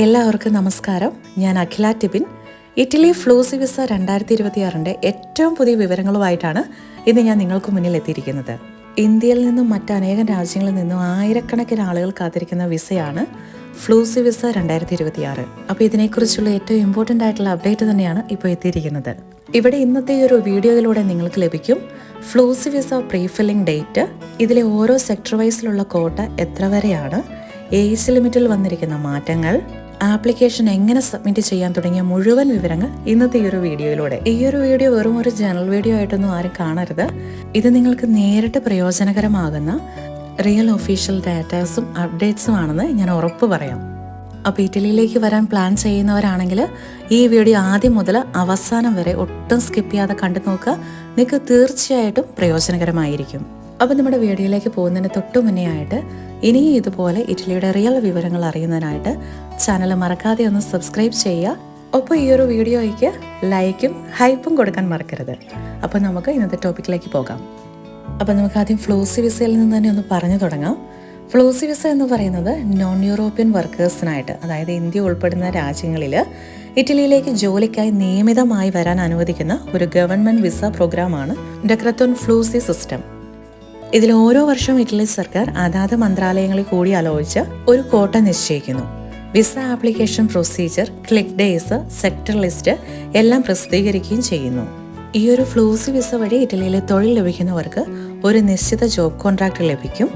എല്ലാവർക്കും നമസ്കാരം. ഞാൻ Akhila Tibin. Italy flussi visa രണ്ടായിരത്തി ഇരുപത്തിയാറിന്റെ ഏറ്റവും പുതിയ വിവരങ്ങളുമായിട്ടാണ് ഇന്ന് ഞാൻ നിങ്ങൾക്ക് മുന്നിൽ എത്തിയിരിക്കുന്നത്. ഇന്ത്യയിൽ നിന്നും മറ്റനേകം രാജ്യങ്ങളിൽ നിന്നും ആയിരക്കണക്കിന് ആളുകൾ കാത്തിരിക്കുന്ന വിസയാണ് ഫ്ലൂസി വിസ രണ്ടായിരത്തി ഇരുപത്തിയാറ് അപ്പോൾ ഇതിനെക്കുറിച്ചുള്ള ഏറ്റവും ഇമ്പോർട്ടന്റ് ആയിട്ടുള്ള അപ്ഡേറ്റ് തന്നെയാണ് ഇപ്പോൾ എത്തിയിരിക്കുന്നത്. ഇവിടെ ഇന്നത്തെ ഒരു വീഡിയോയിലൂടെ നിങ്ങൾക്ക് ലഭിക്കും ഫ്ലൂസി വിസ പ്രീഫില്ലിംഗ് ഡേറ്റ് ഇതിലെ ഓരോ സെക്ടർ വൈസിലുള്ള കോട്ട എത്ര വരെയാണ്? ഏജ് ലിമിറ്റിൽ വന്നിരിക്കുന്ന മാറ്റങ്ങൾ ആപ്ലിക്കേഷൻ എങ്ങനെ സബ്മിറ്റ് ചെയ്യാൻ തുടങ്ങിയ മുഴുവൻ വിവരങ്ങൾ ഇന്നത്തെ ഈ ഒരു വീഡിയോയിലൂടെ. ഈ ഒരു വീഡിയോ വെറും ഒരു ജനറൽ വീഡിയോ ആയിട്ടൊന്നും ആരും കാണരുത്. ഇത് നിങ്ങൾക്ക് നേരിട്ട് പ്രയോജനകരമാകുന്ന റിയൽ ഒഫീഷ്യൽ ഡാറ്റാസും അപ്ഡേറ്റ്സും ആണെന്ന് ഞാൻ ഉറപ്പ് പറയാം. അപ്പോൾ ഇറ്റലിയിലേക്ക് വരാൻ പ്ലാൻ ചെയ്യുന്നവരാണെങ്കിൽ ഈ വീഡിയോ ആദ്യം മുതൽ അവസാനം വരെ ഒട്ടും സ്കിപ്പ് ചെയ്യാതെ കണ്ടു നോക്കുക നിങ്ങൾക്ക് തീർച്ചയായിട്ടും പ്രയോജനകരമായിരിക്കും. അപ്പോൾ നമ്മുടെ വീഡിയോയിലേക്ക് പോകുന്നതിന് തൊട്ടു മുന്നേ ആയിട്ട് ഇനിയും ഇതുപോലെ ഇറ്റലിയുടെ റിയൽ വിവരങ്ങൾ അറിയുന്നതിനായിട്ട് ചാനൽ മറക്കാതെ ഒന്ന് സബ്സ്ക്രൈബ് ചെയ്യുക. ഒപ്പം ഈ ഒരു വീഡിയോയ്ക്ക് ലൈക്കും ഹൈപ്പും കൊടുക്കാൻ മറക്കരുത്. അപ്പോൾ നമുക്ക് ഇന്നത്തെ ടോപ്പിക്കിലേക്ക് പോകാം. അപ്പോൾ നമുക്ക് ആദ്യം ഫ്ലൂസി വിസയിൽ നിന്ന് തന്നെ ഒന്ന് പറഞ്ഞു തുടങ്ങാം. ഫ്ലൂസി വിസ എന്ന് പറയുന്നത് നോൺ യൂറോപ്യൻ വർക്കേഴ്സിനായിട്ട് അതായത് ഇന്ത്യ ഉൾപ്പെടുന്ന രാജ്യങ്ങളിൽ ഇറ്റലിയിലേക്ക് ജോലിക്കായി നിയമിതമായി വരാൻ അനുവദിക്കുന്ന ഒരു ഗവൺമെന്റ് വിസ പ്രോഗ്രാമാണ് ഡെക്രത്തോൺ ഫ്ലൂസി സിസ്റ്റം. ഇതിൽ ഓരോ വർഷവും ഇറ്റലി സർക്കാർ അതാത് മന്ത്രാലയങ്ങളിൽ കൂടി ആലോചിച്ച് ഒരു കോട്ട നിശ്ചയിക്കുന്നു. Visa application procedure click days sector list എല്ലാം പ്രസിദ്ധീകരിക്കുകയും ചെയ്യുന്നു. ഈ ഒരു ഫ്ലൂസി വിസ വഴി ഇറ്റലിയിൽ തൊഴിൽ ലഭിക്കുന്നവർക്ക് ഒരു നിശ്ചിത ജോബ് കോൺട്രാക്ട് ലഭിക്കും.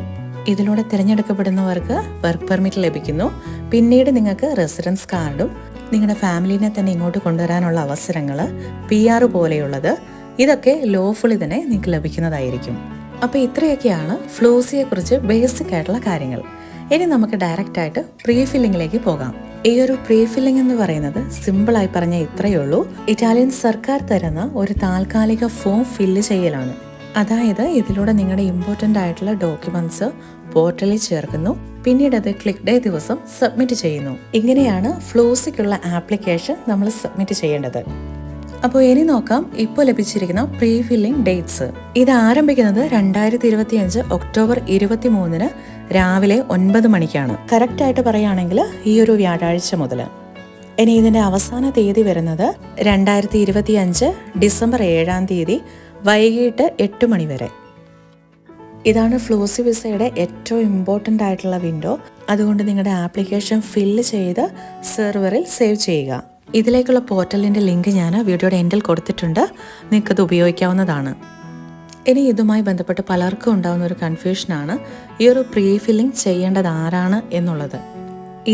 ഇതിലൂടെ തിരഞ്ഞെടുക്കപ്പെടുന്നവർക്ക് വർക്ക് പെർമിറ്റ് ലഭിക്കുന്നു. പിന്നീട് നിങ്ങൾക്ക് റെസിഡൻസ് കാർഡും നിങ്ങളുടെ ഫാമിലിനെ തന്നെ ഇങ്ങോട്ട് കൊണ്ടുവരാനുള്ള അവസരങ്ങൾ പി ആർ പോലെയുള്ളത് ഇതൊക്കെ ലോഫുള്ളി തന്നെ നിങ്ങൾക്ക് ലഭിക്കുന്നതായിരിക്കും. അപ്പോൾ ഇത്രയൊക്കെയാണ് ഫ്ലൂസിയെ കുറിച്ച് ബേസിക് ആയിട്ടുള്ള കാര്യങ്ങൾ. ഇനി നമുക്ക് ഡയറക്റ്റ് ആയിട്ട് പ്രീ ഫില്ലിങ്ങിലേക്ക് പോകാം. ഈ ഒരു പ്രീ ഫില്ലിംഗ് എന്ന് പറയുന്നത് സിമ്പിളായി പറഞ്ഞ ഇത്രയേ ഉള്ളൂ. ഇറ്റാലിയൻ സർക്കാർ തരുന്ന ഒരു താൽക്കാലിക ഫോം ഫില്ല് ചെയ്യലാണ്. അതായത് ഇതിലൂടെ നിങ്ങളുടെ ഇമ്പോർട്ടന്റ് ആയിട്ടുള്ള ഡോക്യുമെന്റ്സ് പോർട്ടലിൽ ചേർക്കുന്നു. പിന്നീട് അത് ക്ലിക്ക് ഡേ ദിവസം സബ്മിറ്റ് ചെയ്യുന്നു. ഇങ്ങനെയാണ് ഫ്ലോസിക്കുള്ള ആപ്ലിക്കേഷൻ നമ്മൾ സബ്മിറ്റ് ചെയ്യേണ്ടത്. അപ്പോൾ ഇനി നോക്കാം ഇപ്പോൾ ലഭിച്ചിരിക്കുന്ന പ്രീ ഫില്ലിംഗ് ഡേറ്റ്സ് ഇത് ആരംഭിക്കുന്നത് രണ്ടായിരത്തി ഇരുപത്തി അഞ്ച് ഒക്ടോബർ ഇരുപത്തി മൂന്നിന് രാവിലെ ഒൻപത് മണിക്കാണ്. കറക്റ്റ് ആയിട്ട് പറയുകയാണെങ്കിൽ ഈ ഒരു വ്യാഴാഴ്ച മുതൽ. ഇനി ഇതിന്റെ അവസാന തീയതി വരുന്നത് രണ്ടായിരത്തി ഇരുപത്തി അഞ്ച് ഡിസംബർ ഏഴാം തീയതി വൈകിട്ട് എട്ട് മണി വരെ. ഇതാണ് ഫ്ലൂസി വിസയുടെ ഏറ്റവും ഇമ്പോർട്ടന്റ് ആയിട്ടുള്ള വിൻഡോ അതുകൊണ്ട് നിങ്ങളുടെ ആപ്ലിക്കേഷൻ ഫില്ല് ചെയ്ത് സെർവറിൽ സേവ് ചെയ്യുക. ഇതിലേക്കുള്ള പോർട്ടലിന്റെ ലിങ്ക് ഞാൻ വീഡിയോയുടെ എൻഡിൽ കൊടുത്തിട്ടുണ്ട്. നിങ്ങൾക്കത് ഉപയോഗിക്കാവുന്നതാണ്. ഇനി ഇതുമായി ബന്ധപ്പെട്ട് പലർക്കും ഉണ്ടാകുന്ന ഒരു കൺഫ്യൂഷനാണ് ഈ ഒരു പ്രീ ഫില്ലിംഗ് ചെയ്യേണ്ടത് ആരാണ് എന്നുള്ളത്.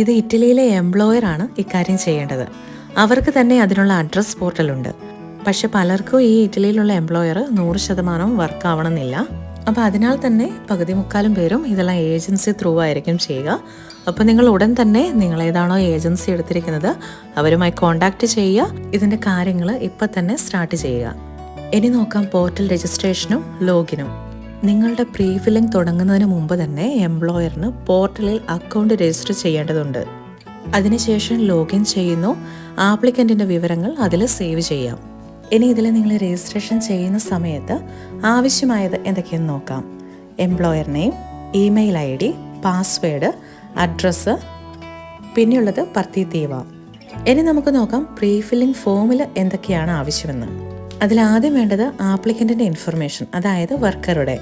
ഇത് ഇറ്റലിയിലെ എംപ്ലോയർ ആണ് ഇക്കാര്യം ചെയ്യേണ്ടത്. അവർക്ക് തന്നെ അതിനുള്ള അഡ്രസ് പോർട്ടലുണ്ട് പക്ഷെ പലർക്കും ഈ ഇറ്റലിയിലുള്ള എംപ്ലോയർ നൂറ് ശതമാനവും വർക്ക് ആവണമെന്നില്ല. അപ്പോൾ അതിനാൽ തന്നെ പകുതി മുക്കാലും പേരും ഇതെല്ലാം ഏജൻസി ത്രൂ ആയിരിക്കും ചെയ്യുക. അപ്പോൾ നിങ്ങൾ ഉടൻ തന്നെ നിങ്ങൾ ഏതാണോ ഏജൻസി എടുത്തിരിക്കുന്നത് അവരുമായി കോണ്ടാക്ട് ചെയ്യുക. ഇതിന്റെ കാര്യങ്ങൾ ഇപ്പം തന്നെ സ്റ്റാർട്ട് ചെയ്യുക. ഇനി നോക്കാം പോർട്ടൽ രജിസ്ട്രേഷനും ലോഗിനും. നിങ്ങളുടെ പ്രീ ഫില്ലിംഗ് തുടങ്ങുന്നതിന് മുമ്പ് തന്നെ എംപ്ലോയറിന് പോർട്ടലിൽ അക്കൗണ്ട് രജിസ്റ്റർ ചെയ്യേണ്ടതുണ്ട്. അതിനുശേഷം ലോഗിൻ ചെയ്യുന്നു. ആപ്ലിക്കന്റിന്റെ വിവരങ്ങൾ അതിൽ സേവ് ചെയ്യാം. ഇനി ഇതിൽ നിങ്ങൾ രജിസ്ട്രേഷൻ ചെയ്യുന്ന സമയത്ത് ആവശ്യമായത് എന്തൊക്കെയെന്ന് നോക്കാം. Employer name email I D password address പിന്നെയുള്ളത് പർത്തി തീവ ഇനി നമുക്ക് നോക്കാം പ്രീ ഫില്ലിംഗ് ഫോമിൽ എന്തൊക്കെയാണ് ആവശ്യമെന്ന്. അതിലാദ്യം വേണ്ടത് ആപ്ലിക്കന്റിന്റെ ഇൻഫർമേഷൻ അതായത് വർക്കറുടെ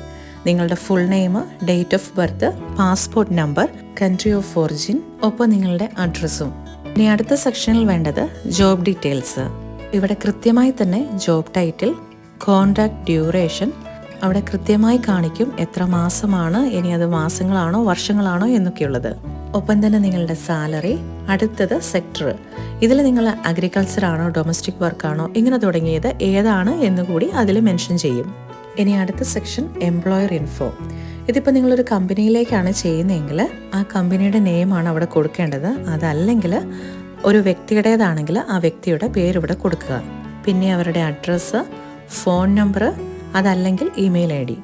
നിങ്ങളുടെ full name date of birth passport number country of origin ഒപ്പം നിങ്ങളുടെ അഡ്രസ്സും ഇനി അടുത്ത സെക്ഷനിൽ വേണ്ടത് ജോബ് ഡീറ്റെയിൽസ് ഇവിടെ കൃത്യമായി തന്നെ ജോബ് ടൈറ്റിൽ കോൺട്രാക്ട് ഡ്യൂറേഷൻ അവിടെ കൃത്യമായി കാണിക്കും എത്ര മാസമാണ് ഇനി അത് മാസങ്ങളാണോ വർഷങ്ങളാണോ എന്നൊക്കെയുള്ളത്. ഒപ്പം തന്നെ നിങ്ങളുടെ സാലറി അടുത്തത് സെക്ടർ ഇതിൽ നിങ്ങൾ അഗ്രികൾച്ചർ ആണോ ഡൊമസ്റ്റിക് വർക്കാണോ ഇങ്ങനെ തുടങ്ങിയത് ഏതാണ് എന്നുകൂടി അതിൽ മെൻഷൻ ചെയ്യും. ഇനി അടുത്ത സെക്ഷൻ എംപ്ലോയർ ഇൻഫോ ഇതിപ്പോൾ നിങ്ങളൊരു കമ്പനിയിലേക്കാണ് ചെയ്യുന്നതെങ്കിൽ ആ കമ്പനിയുടെ നെയിമാണ് അവിടെ കൊടുക്കേണ്ടത്. അതല്ലെങ്കിൽ ഒരു വ്യക്തിയുടേതാണെങ്കിൽ ആ വ്യക്തിയുടെ പേരിവിടെ കൊടുക്കുക. പിന്നെ അവരുടെ അഡ്രസ്സ് ഫോൺ നമ്പർ അതല്ലെങ്കിൽ ഇമെയിൽ ഐ ഡി.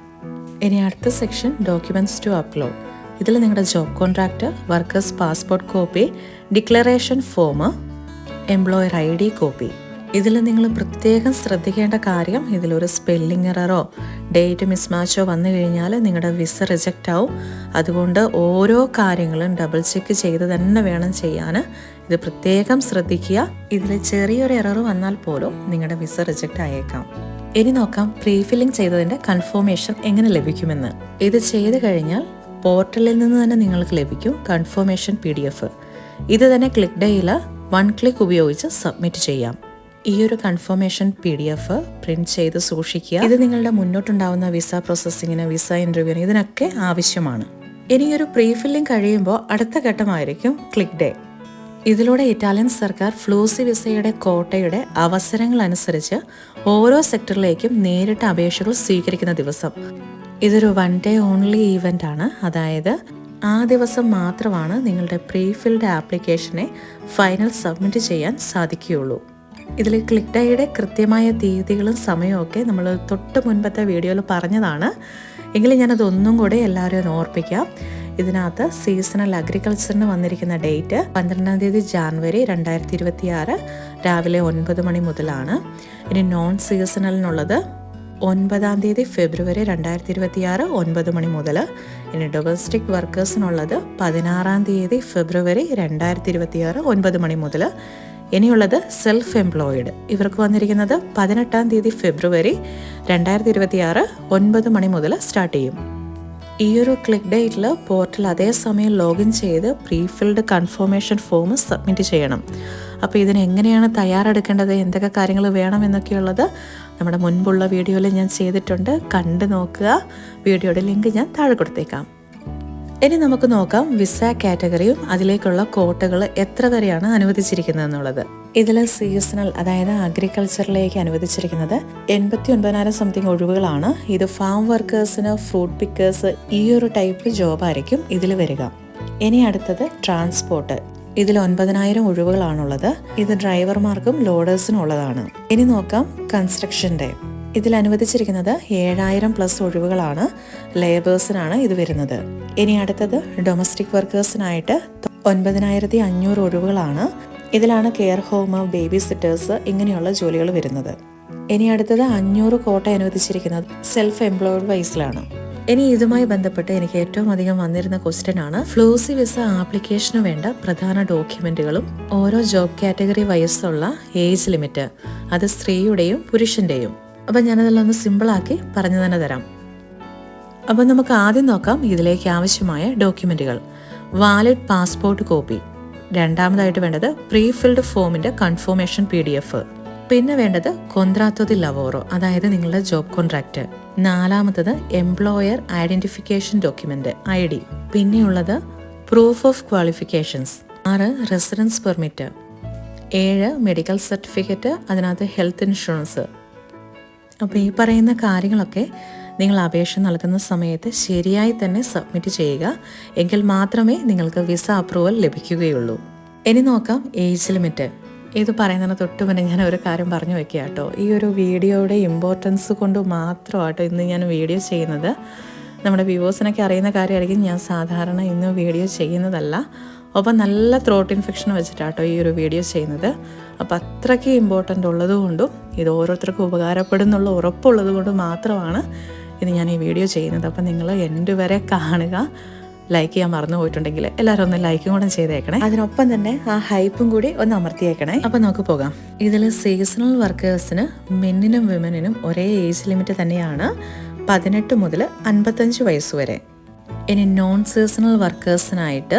ഇനി അടുത്ത സെക്ഷൻ ഡോക്യുമെന്റ്സ് ടു അപ്ലോഡ്. ഇതിൽ നിങ്ങളുടെ job contract workers passport copy declaration form employer I D copy. ഇതിൽ നിങ്ങൾ പ്രത്യേകം ശ്രദ്ധിക്കേണ്ട കാര്യം ഇതിലൊരു സ്പെല്ലിംഗ് എററോ ഡേറ്റ് മിസ്മാച്ചോ വന്നു കഴിഞ്ഞാൽ നിങ്ങളുടെ വിസ റിജക്റ്റ് ആവും. അതുകൊണ്ട് ഓരോ കാര്യങ്ങളും ഡബിൾ ചെക്ക് ചെയ്ത് തന്നെ വേണം ചെയ്യാൻ. ഇത് പ്രത്യേകം ശ്രദ്ധിക്കുക. ഇതിൽ ചെറിയൊരു എറർ വന്നാൽ പോലും നിങ്ങളുടെ വിസ റിജക്റ്റ് ആയേക്കാം. ഇനി നോക്കാം പ്രീ ഫില്ലിംഗ് ചെയ്തതിന്റെ കൺഫോമേഷൻ എങ്ങനെ ലഭിക്കുമെന്ന്. ഇത് ചെയ്ത് കഴിഞ്ഞാൽ പോർട്ടലിൽ നിന്ന് തന്നെ നിങ്ങൾക്ക് ലഭിക്കും കൺഫോമേഷൻ പി ഇത് തന്നെ ക്ലിക്ക് ഡേയിൽ വൺ ക്ലിക്ക് ഉപയോഗിച്ച് സബ്മിറ്റ് ചെയ്യാം. ഈ ഒരു confirmation P D F print ചെയ്ത് സൂക്ഷിക്കുക. ഇത് നിങ്ങളുടെ മുന്നോട്ടുണ്ടാവുന്ന വിസ പ്രോസസ്സിങ്ങിന് വിസ ഇന്റർവ്യൂവിന് ഇതിനൊക്കെ ആവശ്യമാണ്. ഇനി ഒരു പ്രീ ഫില്ലിംഗ് കഴിയുമ്പോൾ അടുത്ത ഘട്ടമായിരിക്കും ക്ലിക്ക് ഡേ. ഇതിലൂടെ ഇറ്റാലിയൻ സർക്കാർ ഫ്ലൂസി വിസയുടെ കോട്ടയുടെ അവസരങ്ങൾ അനുസരിച്ച് ഓരോ സെക്ടറിലേക്കും നേരിട്ട് അപേക്ഷകൾ സ്വീകരിക്കുന്ന ദിവസം. ഇതൊരു വൺ ഡേ ഓൺലി ഈവന്റ് ആണ്. അതായത് ആ ദിവസം മാത്രമാണ് നിങ്ങളുടെ പ്രീഫിൽഡ് ആപ്ലിക്കേഷനെ ഫൈനൽ സബ്മിറ്റ് ചെയ്യാൻ സാധിക്കുകയുള്ളൂ. ഇതിൽ ക്ലിക്ക് ഡേയുടെ കൃത്യമായ തീയതികളും സമയമൊക്കെ നമ്മൾ തൊട്ട് മുൻപത്തെ വീഡിയോയിൽ പറഞ്ഞതാണ്. എങ്കിലും ഞാനതൊന്നും കൂടെ എല്ലാവരും ഒന്ന് ഓർപ്പിക്കാം. ഇതിനകത്ത് സീസണൽ അഗ്രികൾച്ചറിന് വന്നിരിക്കുന്ന ഡേറ്റ് പന്ത്രണ്ടാം തീയതി ജാനുവരി രണ്ടായിരത്തി ഇരുപത്തി ആറ് രാവിലെ ഒൻപത് മണി മുതലാണ്. ഇനി നോൺ സീസണലിനുള്ളത് ഒൻപതാം തീയതി ഫെബ്രുവരി രണ്ടായിരത്തി ഇരുപത്തി ആറ് ഒൻപത് മണി മുതൽ. ഇനി ഡൊമസ്റ്റിക് വർക്കേഴ്സിനുള്ളത് പതിനാറാം തീയതി ഫെബ്രുവരി രണ്ടായിരത്തി ഇരുപത്തി ആറ് ഒൻപത് മണി മുതൽ. ഇനിയുള്ളത് സെൽഫ് എംപ്ലോയിഡ് ഇവർക്ക് വന്നിരിക്കുന്നത് പതിനെട്ടാം തീയതി ഫെബ്രുവരി രണ്ടായിരത്തി ഇരുപത്തി ആറ് ഒൻപത് മണി മുതൽ സ്റ്റാർട്ട് ചെയ്യും. ഈ ഒരു ക്ലിക്ക് ഡേറ്റിൽ പോർട്ടൽ അതേസമയം ലോഗിൻ ചെയ്ത് പ്രീഫിൽഡ് കൺഫർമേഷൻ ഫോം സബ്മിറ്റ് ചെയ്യണം. അപ്പോൾ ഇതിന് എങ്ങനെയാണ് തയ്യാറെടുക്കേണ്ടത്? എന്തൊക്കെ കാര്യങ്ങൾ വേണം എന്നൊക്കെയുള്ളത് നമ്മുടെ മുൻപുള്ള വീഡിയോയിൽ ഞാൻ ചെയ്തിട്ടുണ്ട്. കണ്ടു നോക്കുക. വീഡിയോയുടെ ലിങ്ക് ഞാൻ താഴെ കൊടുത്തേക്കാം. ഇനി നമുക്ക് നോക്കാം വിസ കാറ്റഗറിയും അതിലേക്കുള്ള കോട്ടകൾ എത്ര വരെയാണ് അനുവദിച്ചിരിക്കുന്നത് എന്നുള്ളത് ഇതിൽ സീസണൽ അതായത് അഗ്രികൾച്ചറിലേക്ക് അനുവദിച്ചിരിക്കുന്നത് എൺപത്തി ഒൻപതിനായിരം സംതിങ് ഒഴിവുകളാണ്. ഇത് ഫാം വർക്കേഴ്സിന് ഫ്രൂട്ട് പിക്കേഴ്സ് ഈ ഒരു ടൈപ്പ് ജോബായിരിക്കും ഇതിൽ വരിക. ഇനി അടുത്തത് ട്രാൻസ്പോർട്ട് ഇതിൽ ഒൻപതിനായിരം ഒഴിവുകളാണുള്ളത്. ഇത് ഡ്രൈവർമാർക്കും ലോഡേഴ്സിനും ഉള്ളതാണ് ഇനി നോക്കാം കൺസ്ട്രക്ഷന്റെ ഇതിൽ അനുവദിച്ചിരിക്കുന്നത് ഏഴായിരം പ്ലസ് ഒഴിവുകളാണ്. ലേബേഴ്സിനാണ് ഇത് വരുന്നത്. ഇനി അടുത്തത് ഡൊമസ്റ്റിക് വർക്കേഴ്സിനായിട്ട് ഒൻപതിനായിരത്തി അഞ്ഞൂറ് ഒഴിവുകളാണ്. ഇതിലാണ് കെയർ ഹോം ബേബി സിറ്റേഴ്സ് ഇങ്ങനെയുള്ള ജോലികൾ വരുന്നത്. ഇനി അടുത്തത് അഞ്ഞൂറ് കോട്ട അനുവദിച്ചിരിക്കുന്നത് സെൽഫ് എംപ്ലോയിഡ് വൈസിലാണ്. ഇനി ഇതുമായി ബന്ധപ്പെട്ട് എനിക്ക് ഏറ്റവും അധികം വന്നിരുന്ന ക്വസ്റ്റ്യൻ ആണ്. ഫ്ലൂസി വിസ ആപ്ലിക്കേഷന് വേണ്ട പ്രധാന ഡോക്യുമെന്റുകളും ഓരോ ജോബ് കാറ്റഗറി വയസ്സുള്ള ഏജ് ലിമിറ്റ്. അത് സ്ത്രീയുടെയും പുരുഷന്റെയും. അപ്പം ഞാനതെല്ലാം ഒന്ന് സിമ്പിളാക്കി പറഞ്ഞു തന്നെ തരാം. അപ്പം നമുക്ക് ആദ്യം നോക്കാം ഇതിലേക്ക് ആവശ്യമായ ഡോക്യുമെന്റുകൾ വാലിഡ് പാസ്പോർട്ട് കോപ്പി. രണ്ടാമതായിട്ട് വേണ്ടത് പ്രീ ഫിൽഡ് ഫോമിന്റെ കൺഫർമേഷൻ പി ഡി എഫ് പിന്നെ വേണ്ടത് കൊന്ത്രാത്തോ ദി ലവോറോ അതായത് നിങ്ങളുടെ ജോബ് കോൺട്രാക്റ്റ് നാലാമത്തത് employer identification document I D പിന്നെയുള്ളത് പ്രൂഫ് ഓഫ് ക്വാളിഫിക്കേഷൻസ് ആറ് റെസിഡൻസ് പെർമിറ്റ് ഏഴ് മെഡിക്കൽ സർട്ടിഫിക്കറ്റ് അതിനകത്ത് ഹെൽത്ത് ഇൻഷുറൻസ് അപ്പോൾ ഈ പറയുന്ന കാര്യങ്ങളൊക്കെ നിങ്ങൾ അപേക്ഷ നൽകുന്ന സമയത്ത് ശരിയായി തന്നെ സബ്മിറ്റ് ചെയ്യുക. എങ്കിൽ മാത്രമേ നിങ്ങൾക്ക് വിസ അപ്രൂവൽ ലഭിക്കുകയുള്ളൂ. ഇനി നോക്കാം ഏജ് ലിമിറ്റ് ഇത് പറയുന്നതിന് തൊട്ട് മുന്നേ ഞാൻ ഒരു കാര്യം പറഞ്ഞു വെക്കുക കേട്ടോ ഈ ഒരു വീഡിയോയുടെ ഇമ്പോർട്ടൻസ് കൊണ്ട് മാത്രമാട്ടോ ഇന്ന് ഞാൻ വീഡിയോ ചെയ്യുന്നത്. നമ്മുടെ വ്യൂവേഴ്സിനൊക്കെ അറിയുന്ന കാര്യമായിരിക്കും ഞാൻ സാധാരണ ഇന്ന് വീഡിയോ ചെയ്യുന്നതല്ല. അപ്പോൾ നല്ല ത്രോട്ട് ഇൻഫെക്ഷൻ വെച്ചിട്ടാട്ടോ ഈ ഒരു വീഡിയോ ചെയ്യുന്നത്. അപ്പോൾ അത്രയ്ക്ക് ഇമ്പോർട്ടന്റ് ഉള്ളതുകൊണ്ടും ഇത് ഓരോരുത്തർക്കും ഉപകാരപ്പെടുന്നുള്ള ഉറപ്പുള്ളത് കൊണ്ട് മാത്രമാണ് ഇത് ഞാൻ ഈ വീഡിയോ ചെയ്യുന്നത്. അപ്പം നിങ്ങൾ എന്റെ വരെ കാണുക ലൈക്ക് ചെയ്യാൻ മറന്നു പോയിട്ടുണ്ടെങ്കിൽ എല്ലാവരും ഒന്ന് ലൈക്കും കൂടെ ചെയ്തേക്കണേ. അതിനൊപ്പം തന്നെ ആ ഹൈപ്പും കൂടി ഒന്ന് അമർത്തിയേക്കണേ. അപ്പം നമുക്ക് പോകാം. ഇതിൽ സീസണൽ വർക്കേഴ്സിന് മെന്നിനും വിമനിനും ഒരേ ഏജ് ലിമിറ്റ് തന്നെയാണ്. പതിനെട്ട് മുതൽ അൻപത്തഞ്ച് വയസ്സ് വരെ ഇനി നോൺ സീസണൽ വർക്കേഴ്സിനായിട്ട്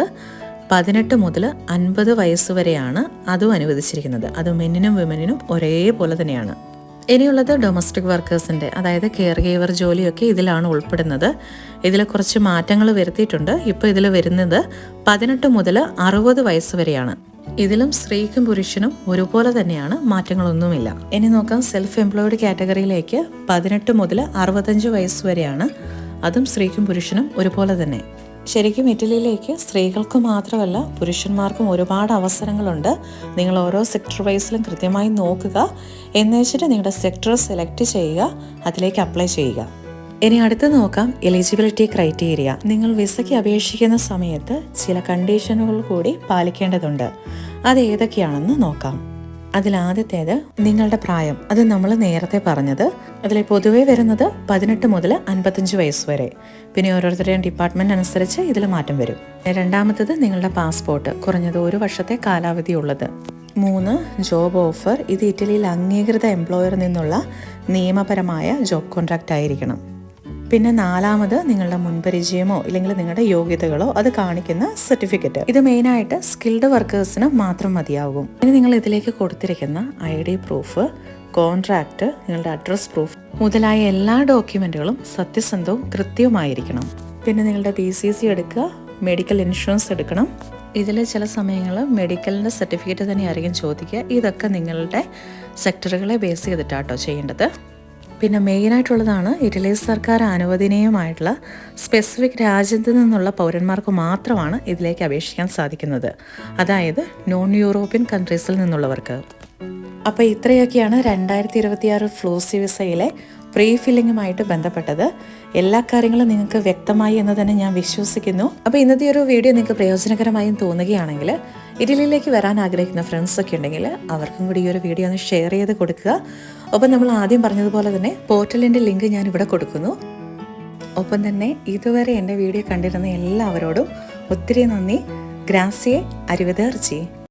പതിനെട്ട് മുതൽ അൻപത് വയസ്സ് വരെയാണ് അതും അനുവദിച്ചിരിക്കുന്നത്. അത് മെന്നിനും വിമനിനും ഒരേപോലെ തന്നെയാണ്. ഇനിയുള്ളത് ഡൊമസ്റ്റിക് വർക്കേഴ്സിന്റെ അതായത് കെയർ ഗീവർ ജോലിയൊക്കെ ഇതിലാണ് ഉൾപ്പെടുന്നത്. ഇതിൽ കുറച്ച് മാറ്റങ്ങൾ വരുത്തിയിട്ടുണ്ട്. ഇപ്പോൾ ഇതിൽ വരുന്നത് പതിനെട്ട് മുതൽ അറുപത് വയസ്സ് വരെയാണ് ഇതിലും സ്ത്രീക്കും പുരുഷനും ഒരുപോലെ തന്നെയാണ് മാറ്റങ്ങളൊന്നുമില്ല. ഇനി നോക്കാം സെൽഫ് എംപ്ലോയിഡ് കാറ്റഗറിയിലേക്ക് പതിനെട്ട് മുതൽ അറുപത്തഞ്ച് വയസ്സ് വരെയാണ് അതും സ്ത്രീക്കും പുരുഷനും ഒരുപോലെ തന്നെ. ശരിക്കും ഇറ്റലിയിലേക്ക് സ്ത്രീകൾക്ക് മാത്രമല്ല പുരുഷന്മാർക്കും ഒരുപാട് അവസരങ്ങളുണ്ട്. നിങ്ങൾ ഓരോ സെക്ടർ വൈസിലും കൃത്യമായി നോക്കുക. എന്ന് വെച്ചിട്ട് നിങ്ങളുടെ സെക്ടർ സെലക്ട് ചെയ്യുക അതിലേക്ക് അപ്ലൈ ചെയ്യുക. ഇനി അടുത്ത് നോക്കാം എലിജിബിലിറ്റി ക്രൈറ്റീരിയ നിങ്ങൾ വിസയ്ക്ക് അപേക്ഷിക്കുന്ന സമയത്ത് ചില കണ്ടീഷനുകൾ കൂടി പാലിക്കേണ്ടതുണ്ട്. അത് ഏതൊക്കെയാണെന്ന് നോക്കാം. അതിലാദ്യത്തേത് നിങ്ങളുടെ പ്രായം. അത് നമ്മൾ നേരത്തെ പറഞ്ഞത്. അതിൽ പൊതുവേ വരുന്നത് പതിനെട്ട് മുതൽ അൻപത്തഞ്ച് വയസ്സ് വരെ. പിന്നെ ഓരോരുത്തരുടെയും ഡിപ്പാർട്ട്മെന്റ് അനുസരിച്ച് ഇതിൽ മാറ്റം വരും. രണ്ടാമത്തത് നിങ്ങളുടെ പാസ്പോർട്ട് കുറഞ്ഞത് ഒരു വർഷത്തെ കാലാവധി ഉള്ളത്. മൂന്ന് ജോബ് ഓഫർ ഇത് ഇറ്റലിയിൽ അംഗീകൃത എംപ്ലോയറിൽ നിന്നുള്ള നിയമപരമായ ജോബ് കോൺട്രാക്റ്റ് ആയിരിക്കണം. പിന്നെ നാലാമത് നിങ്ങളുടെ മുൻപരിചയമോ ഇല്ലെങ്കിൽ നിങ്ങളുടെ യോഗ്യതകളോ അത് കാണിക്കുന്ന സർട്ടിഫിക്കറ്റ്. ഇത് മെയിനായിട്ട് സ്കിൽഡ് വർക്കേഴ്സിന് മാത്രം മതിയാകും. ഇനി നിങ്ങൾ ഇതിലേക്ക് കൊടുത്തിരിക്കുന്ന ഐ ഡി പ്രൂഫ് കോൺട്രാക്റ്റ് നിങ്ങളുടെ അഡ്രസ് പ്രൂഫ് മുതലായ എല്ലാ ഡോക്യുമെന്റുകളും സത്യസന്ധവും കൃത്യവുമായിരിക്കണം. പിന്നെ നിങ്ങളുടെ പി സി സി എടുക്കുക മെഡിക്കൽ ഇൻഷുറൻസ് എടുക്കണം. ഇതിൽ ചില സമയങ്ങളിൽ മെഡിക്കലിന്റെ സർട്ടിഫിക്കറ്റ് തന്നെ തന്നെയായിരിക്കും ചോദിക്കുക. ഇതൊക്കെ നിങ്ങളുടെ സെക്ടറുകളെ ബേസ് ചെയ്തിട്ടാട്ടോ ചെയ്യേണ്ടത്. പിന്നെ മെയിനായിട്ടുള്ളതാണ് ഇറ്റലി സർക്കാർ അനുവദനീയമായിട്ടുള്ള സ്പെസിഫിക് രാജ്യത്ത് നിന്നുള്ള പൗരന്മാർക്ക് മാത്രമാണ് ഇതിലേക്ക് അപേക്ഷിക്കാൻ സാധിക്കുന്നത്. അതായത് നോൺ യൂറോപ്യൻ കൺട്രീസിൽ നിന്നുള്ളവർക്ക്. അപ്പോൾ ഇത്രയൊക്കെയാണ് രണ്ടായിരത്തി ഇരുപത്തിയാറ് ഫ്ലൂസി വിസയിലെ പ്രീ ഫില്ലിങ്ങുമായിട്ട് ബന്ധപ്പെട്ടത്. എല്ലാ കാര്യങ്ങളും നിങ്ങൾക്ക് വ്യക്തമായി എന്ന് തന്നെ ഞാൻ വിശ്വസിക്കുന്നു. അപ്പോൾ ഇന്നത്തെ ഒരു വീഡിയോ നിങ്ങൾക്ക് പ്രയോജനകരമായും തോന്നുകയാണെങ്കിൽ ഇറ്റലിയിലേക്ക് വരാൻ ആഗ്രഹിക്കുന്ന ഫ്രണ്ട്സ് ഒക്കെ ഉണ്ടെങ്കിൽ അവർക്കും കൂടി ഈ ഒരു വീഡിയോ ഒന്ന് ഷെയർ ചെയ്ത് കൊടുക്കുക. ഒപ്പം നമ്മൾ ആദ്യം പറഞ്ഞതുപോലെ തന്നെ പോർട്ടലിന്റെ ലിങ്ക് ഞാൻ ഇവിടെ കൊടുക്കുന്നു. ഒപ്പം തന്നെ ഇതുവരെ എന്റെ വീഡിയോ കണ്ടിരുന്ന എല്ലാവരോടും ഒത്തിരി നന്ദി. ഗ്രാസിയെ അരുവതേർച്ചി